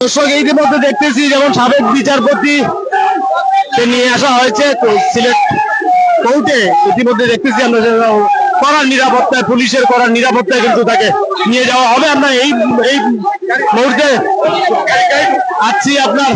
দর্শক, ইতিমধ্যে দেখতেছি যেমন সাবেক বিচারপতি নিয়ে আসা হয়েছে সিলেট কোর্টে ইতিমধ্যে দেখতেছি আমরা কড়া নিরাপত্তায়, পুলিশের কড়া নিরাপত্তায় কিন্তু তাকে নিয়ে যাওয়া হবে। আমরা এই এই মুহূর্তে আছি আপনার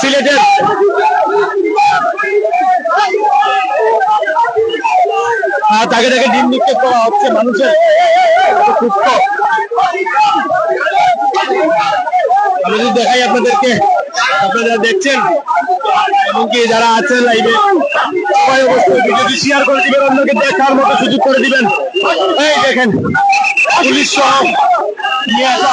সিলেটের তাকে তাকে ডিম নিক্ষেপ করা হচ্ছে মানুষের। আমি যদি দেখাই আপনাদেরকে, আপনারা দেখছেন, এমনকি যারা আছেন লাইভে সবাই অবশ্যই ভিডিওটি শেয়ার করে দিবেন, অন্যকে দেখার মতো সুযোগ করে দিবেন। এই দেখেন, পুলিশ আসা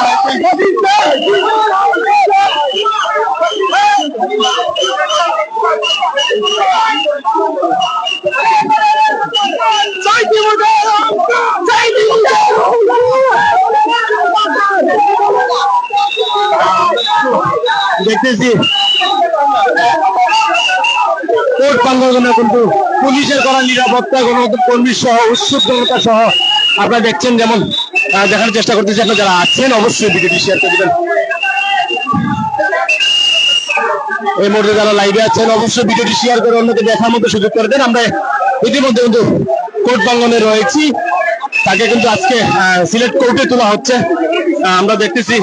কিন্তু পুলিশের করা নিরাপত্তা, গণকর্মী সহ উৎসুক সহ আপনারা দেখছেন যেমন দেখার চেষ্টা করতেছি। আপনারা যারা আছেন, অবশ্যই ভিডিওটি শেয়ার করে দিবেন। এই মুহূর্তে যারা লাইভে আছেন, অবশ্যই ভিডিওটি শেয়ার করে অন্যকে দেখার মতো সুযোগ করে দেন। আমরা ইতিমধ্যে কিন্তু কোর্ট প্রাঙ্গনে রয়েছি। তাকে কিন্তু আজকে সিলেট কোর্টে তোলা হচ্ছে। আমরা দেখতেছি।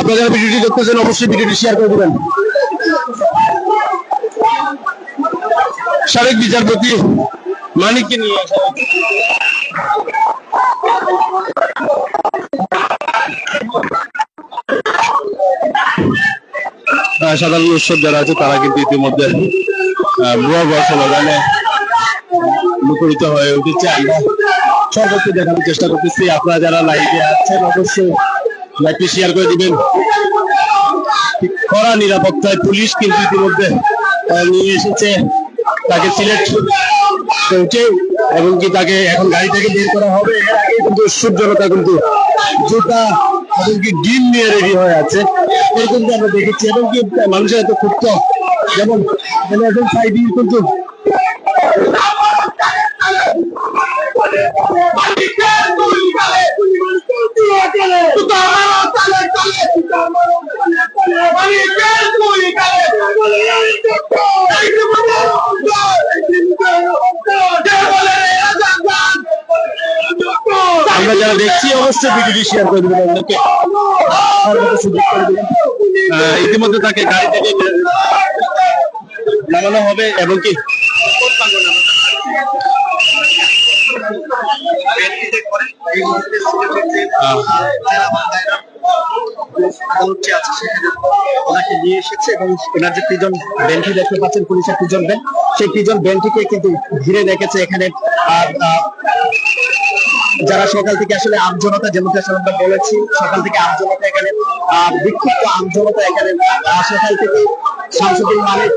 আপনারা যারা ভিডিওটি দেখতেছেন, অবশ্যই ভিডিওটি শেয়ার করে দিবেন। সাবেক বিচারপতি মানিককে নিয়ে সাধারণ উৎসব যারা আছে, তারা কিন্তু ইতিমধ্যে ভুয়া ভুয়া স্লোগানে মুখরিত হয়ে উঠেছে। আমরা সর্বোচ্চ দেখানোর চেষ্টা করতেছি। আপনারা যারা লাইভে আছেন, অবশ্যই লাইভটি শেয়ার করে দিবেন। কড়া নিরাপত্তায় পুলিশ কিন্তু ইতিমধ্যে নিয়ে এসেছে। তাকে সিলেট পৌঁছে এবং কি তাকে এখন গাড়ি থেকে বের করা হবে। কিন্তু উৎসুক জনতা কিন্তু জুতা এবং কি ডিম নিয়ে রেডি হয়ে আছে। এরকম আমরা দেখেছি এবং কি মানুষের এত ক্ষুব্ধ। যেমন মানে এখন সাইডিং কিন্তু আমরা যারা দেখছি, অবশ্যই ভিডিওটি শেয়ার করে দেবেন অন্যকে। করে দেবেন ইতিমধ্যে তাকে গাড়ি থেকে নামানো হবে, এবং কি? সেখানে ওনাকে নিয়ে এসেছে এবং দেখতে পাচ্ছেন পুলিশের সেই প্রিজন কিন্তু ঘিরে রেখেছে এখানে। আর, যারা সকাল থেকে আসলে আমজনতা যেমন আমরা বলেছি সকাল থেকে আমজনতা এখানে বিক্ষিপ্ত আমজনতা এখানে সকাল থেকে সাংসদিক মালিক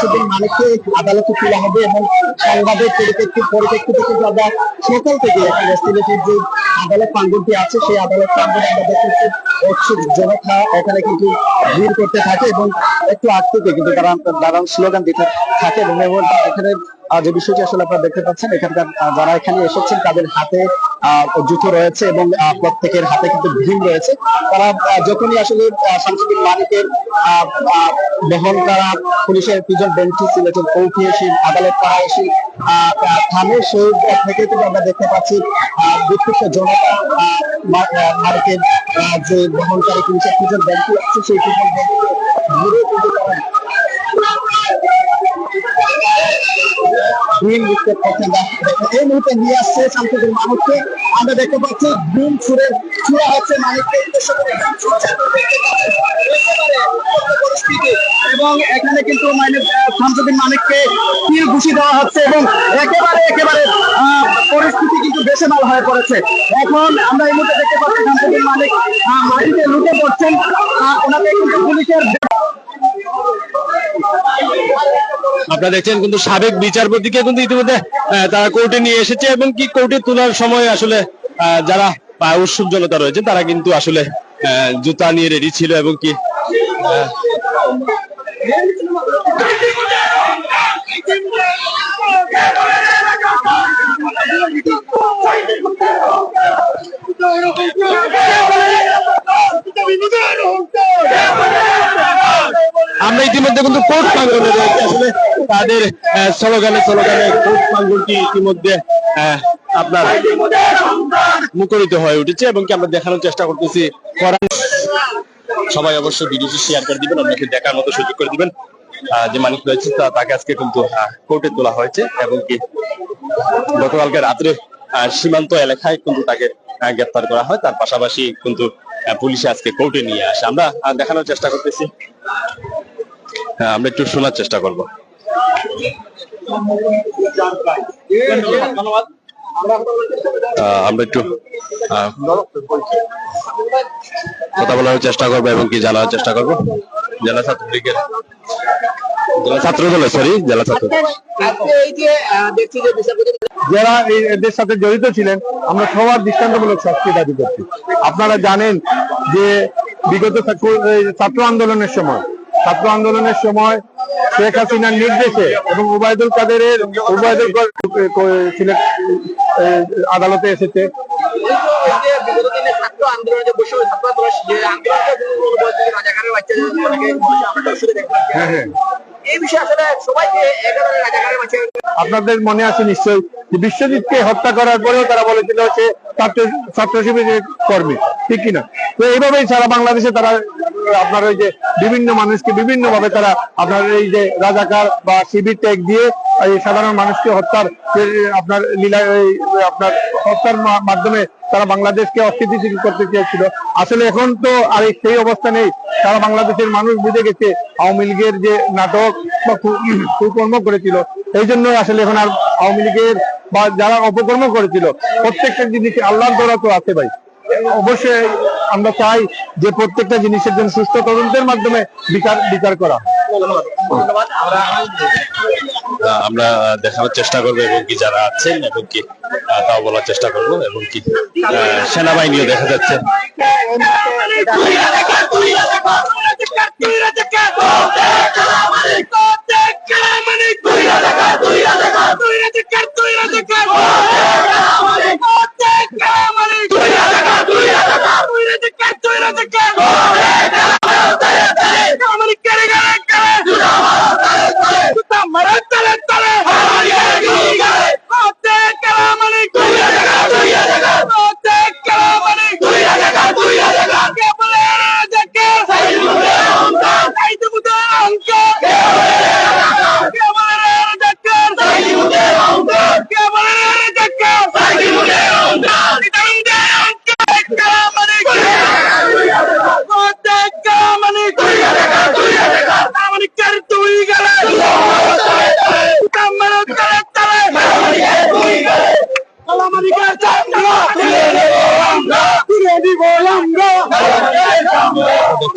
শামসুদ্দিন মালিককে আদালতে তোলা হবে এবং সংবাদের পরিপ্রেক্ষিত পরিপ্রেক্ষিতে কিন্তু আমরা সকাল থেকে এখানে সিলেটের যে আদালত প্রাঙ্গনটি আছে, সেই আদালত প্রাঙ্গনে আমরা দেখতেছি উৎসুক জনতা এখানে কিন্তু ভিড় করতে থাকে এবং একটু আগ থেকে কিন্তু তারা দাঁড়ান স্লোগান দিতে থাকে এবং এখানে যে বিষয়টি আসলে আপনারা দেখতে পাচ্ছেন, এখানকার যারা এখানে এসেছেন, তাদের হাতে জুতো রয়েছে এবং প্রত্যেকের হাতে কিন্তু ভীম রয়েছে। তারা যখনই আসলে শামসুদ্দিন মালিকের বহন করা পুলিশের প্রিজন বেঞ্চি, সিলেটের এসে আদালত পাড়া এসে থামে। সেই থেকে কিন্তু আমরা দেখতে পাচ্ছি বিক্ষিপ্ত জনতা মালিকের যে বহনকারী পুলিশের প্রিজন বেঞ্চি আছে, সেই প্রিজন বেঞ্চিকে ঘুরে কিন্তু গ্রিন লিস্টের পক্ষে এই মুহূর্তে নিয়ে আসছে শামসুদ্দিন মানুষকে আমরা দেখতে পাচ্ছি গ্রিন ছুড়ে, ছুড়া হচ্ছে মানিককে উদ্দেশ্য করে। এবং এখানে কিন্তু মানে শামসুদ্দিন মানিককে তীর ঘুষি দেওয়া হচ্ছে এবং একেবারে একেবারে পরিস্থিতি কিন্তু বেসেমাল হয়ে পড়েছে। এখন আমরা এই মুহূর্তে দেখতে পাচ্ছি শামসুদ্দিন মানিক মাটিতে লুটে পড়ছেন। ওনাকে কিন্তু পুলিশের আপনারা দেখছেন কিন্তু সাবেক বিচারপতিকে কিন্তু ইতিমধ্যে তারা কোর্টে নিয়ে এসেছে এবং কি কোর্টে তোলার সময় আসলে যারা উৎসুক জনতা রয়েছে তারা কিন্তু আসলে জুতা নিয়ে রেডি ছিল এবং কি আহ, ইতিমধ্যে কিন্তু কোর্ট প্রাঙ্গনে রয়েছে আসলে তাদের স্লোগানে স্লোগানে কোর্ট প্রাঙ্গনটি ইতিমধ্যে আপনার মুখরিত হয়ে উঠেছে এবং কি আমরা দেখানোর চেষ্টা করতেছি। সবাই অবশ্যই ভিডিওটি শেয়ার করে দিবেন অন্যকে দেখার মতো সুযোগ করে দিবেন। যে মানুষ রয়েছে তাকে আজকে কিন্তু কোর্টে তোলা হয়েছে এবং কি গতকালকে রাত্রে সীমান্ত এলাকায় কিন্তু তাকে গ্রেপ্তার করা হয়। তার পাশাপাশি কিন্তু পুলিশে আজকে কোর্টে নিয়ে আসে। আমরা দেখানোর চেষ্টা করতেছি। আমরা একটু শোনার চেষ্টা করব। আমরা একটু কথা বলার চেষ্টা করব এবং কি জানার চেষ্টা করব। জেলা ছাত্রলীগের, জেলা ছাত্র দলের সরি জেলা ছাত্র। যারা এদের সাথে জড়িত ছিলেন, আমরা সবার দৃষ্টান্তমূলক শাস্তি দাবি করছি। আপনারা জানেন যে বিগত ছাত্র আন্দোলনের সময় ছাত্র আন্দোলনের সময় শেখ হাসিনার নির্দেশে এবং উবায়দুল কাদেরের উবায়দুল সিলেট আদালতে এসেছে। হ্যাঁ হ্যাঁ। আপনাদের মনে আছে নিশ্চয়ই যে বিশ্বজিৎকে হত্যা করার পরেও তারা বলেছিল সে ছাত্র ছাত্র শিবিরের কর্মী, ঠিক কিনা? তো এইভাবেই সারা বাংলাদেশে তারা, আপনার ওই যে বিভিন্ন মানুষকে বিভিন্ন ভাবে তারা আপনার এই যে রাজাকার বা শিবির ট্যাগ দিয়ে এই সাধারণ মানুষকে হত্যার আপনার লীলা আপনার হত্যার মাধ্যমে তারা বাংলাদেশকে অস্থিতিশীল করতে চেয়েছিল। আসলে এখন তো আর এই সেই অবস্থা নেই। সারা বাংলাদেশের মানুষ বুঝে গেছে, আওয়ামী লীগের যে নাটক বা কুকর্ম করেছিল, এই জন্য আসলে এখন আর আওয়ামী লীগের বা যারা অপকর্ম করেছিল প্রত্যেকটা জিনিস আল্লাহর দ্বারা তো আছে ভাই অবশ্যই আমরা চাই যে প্রত্যেকটা জিনিসের জন্য সুস্থ তদন্তের মাধ্যমে বিচার বিচার করা আমরা আমরা দেখানোর চেষ্টা করব এবং কি যারা আছেন এবং কি তাও বলার চেষ্টা করব এবং কি সেনাবাহিনীও দেখা যাচ্ছে দেখছেন আসলে বিক্ষিপ্ত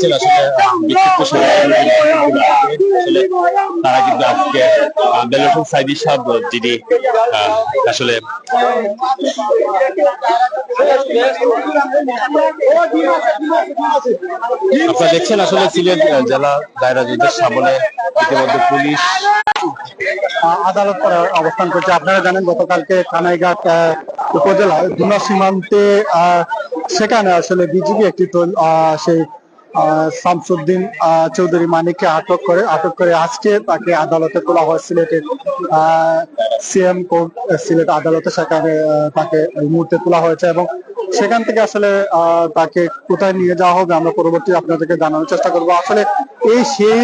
সমাবেশ আসলে তারা কিন্তু আজকে বেলটন সাইদি সাহেব যিনি আসলে আপনারা দেখছেন আসলে সিলেট জেলা দায়রা জজের সামনে ইতিমধ্যে পুলিশ আদালত অবস্থান করছে। আপনারা জানেন গতকালকে কানাইঘাট আহ, উপজেলায় দুনা সীমান্তে সেখানে আসলে বিজিবি একটি সেই শামসুদ্দিন চৌধুরী মানিককে আটক করে আটক করে আজকে তাকে আদালতে তোলা হয় সিলেটের সিএম কোর্ট সিলেট আদালতে সেখানে তাকে মুহূর্তে তোলা হয়েছে এবং সেখান থেকে আসলে তাকে কোথায় নিয়ে যাওয়া হবে আমরা পরবর্তী আপনাদেরকে জানানোর চেষ্টা করব। আসলে এই সেই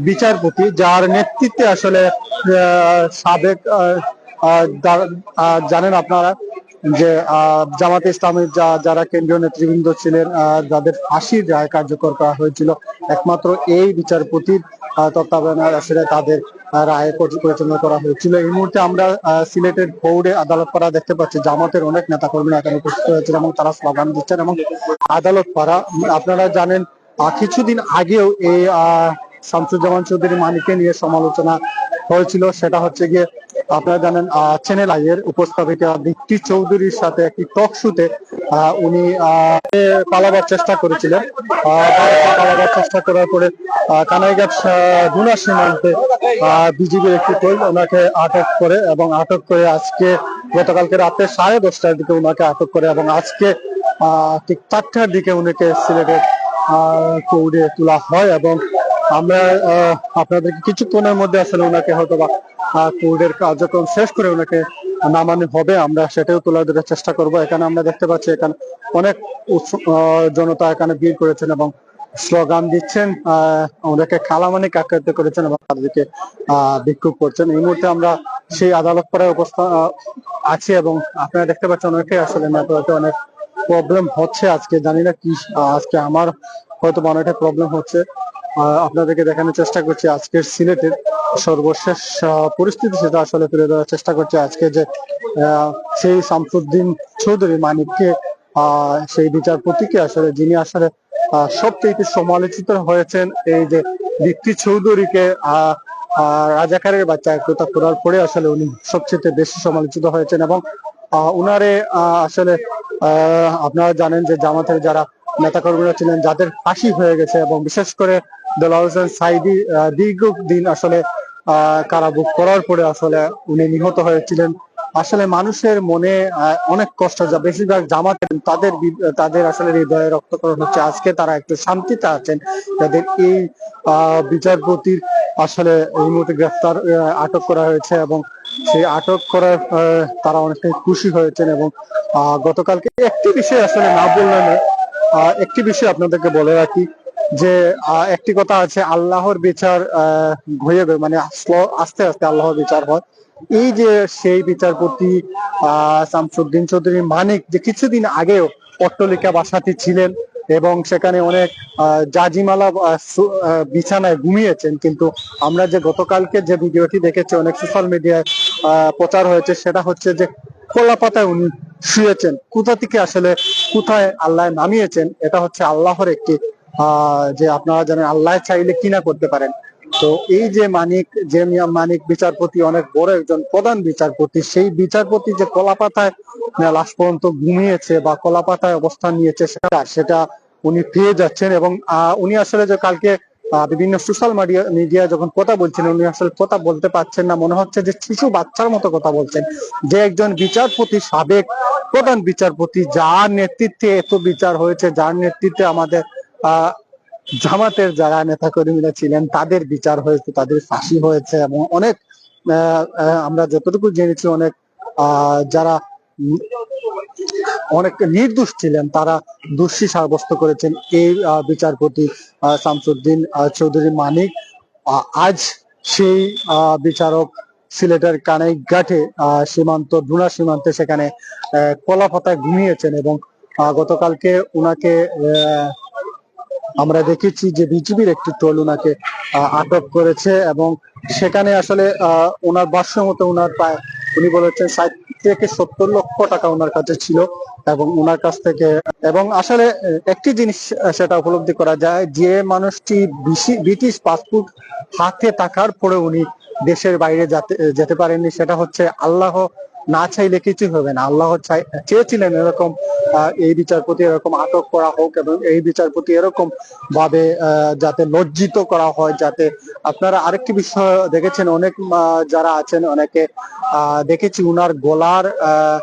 বিচারপতি যার নেতৃত্বে আসলে সাবেক জানেন আপনারা যে জামাতে ইসলামের যা যারা কেন্দ্রীয় নেতৃবৃন্দ ছিলেন যাদের ফাঁসির রায় কার্যকর করা হয়েছিল একমাত্র এই বিচারপতির তত্ত্বাবধানে আসলে তাদের রায় পরিচালনা করা হয়েছিল। এই মুহূর্তে আমরা সিলেটের বোর্ডে আদালত পাড়া দেখতে পাচ্ছি জামাতের অনেক নেতা কর্মীরা এখানে উপস্থিত হয়েছেন এবং তারা স্লোগান দিচ্ছেন এবং আদালত পাড়া আপনারা জানেন কিছুদিন আগেও এই আহ, শামসুজ্জামান চৌধুরী মানিককে নিয়ে সমালোচনা হয়েছিল। সেটা হচ্ছে গিয়ে আপনারা জানেন চ্যানেল আই এর উপস্থাপিকা দীপ্তি চৌধুরীর সাথে একটি টক শুতে উনি পালাবার চেষ্টা করেছিলেন। পালাবার চেষ্টা করার পরে কানাইঘাট দুনা সীমান্তে বিজিবির একটি দল ওনাকে আটক করে এবং আটক করে আজকে, গতকালকে রাতে সাড়ে দশটার দিকে ওনাকে আটক করে এবং আজকে ঠিক চারটার দিকে উনাকে সিলেটের কোর্টে তোলা হয় এবং আমরা আহ, আপনাদেরকে কিছুক্ষণের মধ্যে আসলে ওনাকে হয়তো বা কোর্টের কার্যক্রম শেষ করে ওনাকে নামানো হবে। আমরা সেটাও তুলে ধরার চেষ্টা করব। এখানে আমরা দেখতে পাচ্ছি এখানে অনেক জনতা এখানে ভিড় করেছেন এবং স্লোগান দিচ্ছেন। ওনাকে কালামানি আখ্যায়িত করেছেন এবং তাদেরকে বিক্ষোভ করছেন। এই মুহূর্তে আমরা সেই আদালত পাড়ায় অবস্থা আছি এবং আপনারা দেখতে পাচ্ছেন অনেকে আসলে নেটওয়ার্কে অনেক প্রবলেম হচ্ছে। আজকে জানি না কি আজকে আমার হয়তো অনেকটা প্রবলেম হচ্ছে। আপনাদেরকে দেখানোর চেষ্টা করছি আজকের সিলেটের সর্বশেষ পরিস্থিতি সেটা আসলে তুলে ধরার চেষ্টা করছি আজকে যে সেই শামসুদ্দিন চৌধুরী মানিককে সেই বিচারপতিকে আসলে যিনি আসলে সবচেয়ে সমালোচিত হয়েছেন এই যে দীপ্তি চৌধুরীকে রাজাকারের বাচ্চা একতা করার পরে আসলে উনি সবচেয়ে বেশি সমালোচিত হয়েছেন এবং উনারে আসলে আপনারা জানেন যে জামাতের যারা নেতাকর্মীরা ছিলেন, যাদের ফাঁসি হয়ে গেছে এবং বিশেষ করে দেলাওয়ার হোসেন সাইদি দীর্ঘদিন আসলে কারাভোগ করার পরে আসলে উনি নিহত হয়েছিলেন। আসলে মানুষের মনে অনেক কষ্ট যা বেশিরভাগ জামাত তাদের তাদের আসলে হৃদয়ে রক্তকরণ হচ্ছে। আজকে তারা একটু শান্তিতে আছেন। তাদের এই বিচারপতির আসলে এই মুহূর্তে গ্রেফতার আটক করা হয়েছে এবং সেই আটক করার তারা অনেকটাই খুশি হয়েছেন এবং গতকালকে একটি বিষয় আসলে না বললে আহ, একটি বিষয় আপনাদেরকে বলে রাখি। যে একটি কথা আছে, আল্লাহর বিচার ঘুরে মানে আস্তে আস্তে আল্লাহর বিচার হয়। এই যে সেই বিচারপতি শামসুদ্দিন চৌধুরী মানিক যে কিছুদিন আগেও পট্টলিকা বাসাতে ছিলেন এবং সেখানে অনেক জাজিমালা বিছানায় ঘুমিয়েছেন। কিন্তু আমরা যে গতকালকে যে ভিডিওটি দেখেছি, অনেক সোশ্যাল মিডিয়ায় প্রচার হয়েছে, সেটা হচ্ছে যে খোলা পাতায় উনি শুয়েছেন। কোথা থেকে আসলে কোথায় আল্লাহ নামিয়েছেন, এটা হচ্ছে আল্লাহর একটি যে আপনারা জানেন আল্লাহ চাইলে কি না করতে পারেন। তো এই যে মানিক, যে মিয়া মানিক বিচারপতি, অনেক বড় একজন প্রধান বিচারপতি, সেই বিচারপতি যে কলাপাতায় লাশ পর্যন্ত ঘুমিয়েছে বা কলাপাতায় অবস্থান নিয়েছে সেটা সেটা উনি পেয়ে যাচ্ছেন এবং উনি আসলে যে কালকে বিভিন্ন সোশ্যাল মিডিয়া মিডিয়া যখন কথা বলছেন উনি আসলে কথা বলতে পারছেন না। মনে হচ্ছে যে শিশু বাচ্চার মতো কথা বলছেন। যে একজন বিচারপতি, সাবেক প্রধান বিচারপতি, যার নেতৃত্বে এত বিচার হয়েছে, যার নেতৃত্বে আমাদের জামাতের যারা নেতা কর্মীরা ছিলেন তাদের বিচার হয়েছে তাদের ফাঁসি হয়েছে এবং অনেক আমরা যতটুকু জেনেছি অনেক যারা অনেক নির্দোষ ছিলেন তারা দোষী সাব্যস্ত করেছেন এই বিচারপতি শামসুদ্দিন চৌধুরী মানিক। আজ সেই বিচারক সিলেটের কানাইঘাটে আহ, সীমান্ত ধুনা সীমান্তে সেখানে কলা পাতায় ঘুমিয়েছেন এবং গতকালকে আহ, আমরা দেখেছি যে বিজিবির একটি টোল আহ, আটক করেছে এবং সেখানে আসলে ওনার ভাষ্য মতো ওনার প্রায় উনি বলেছেন ষাট থেকে সত্তর লক্ষ টাকা ওনার কাছে ছিল এবং ওনার কাছ থেকে এবং আসলে একটি জিনিস সেটা উপলব্ধি করা যায় যে মানুষটি ব্রিটিশ পাসপোর্ট হাতে থাকার পরে উনি দেশের বাইরে যেতে যেতে পারেননি সেটা হচ্ছে আল্লাহ না চাইলে কিছু হবে না। আল্লাহ চেয়েছিলেন এরকম এই বিচারপতি এরকম আটক করা হোক এবং এই বিচারপতি এরকম ভাবে যাতে লজ্জিত করা হয় যাতে আপনারা আরেকটি বিষয় দেখেছেন অনেক যারা আছেন অনেকে দেখেছি উনার গলার আহ,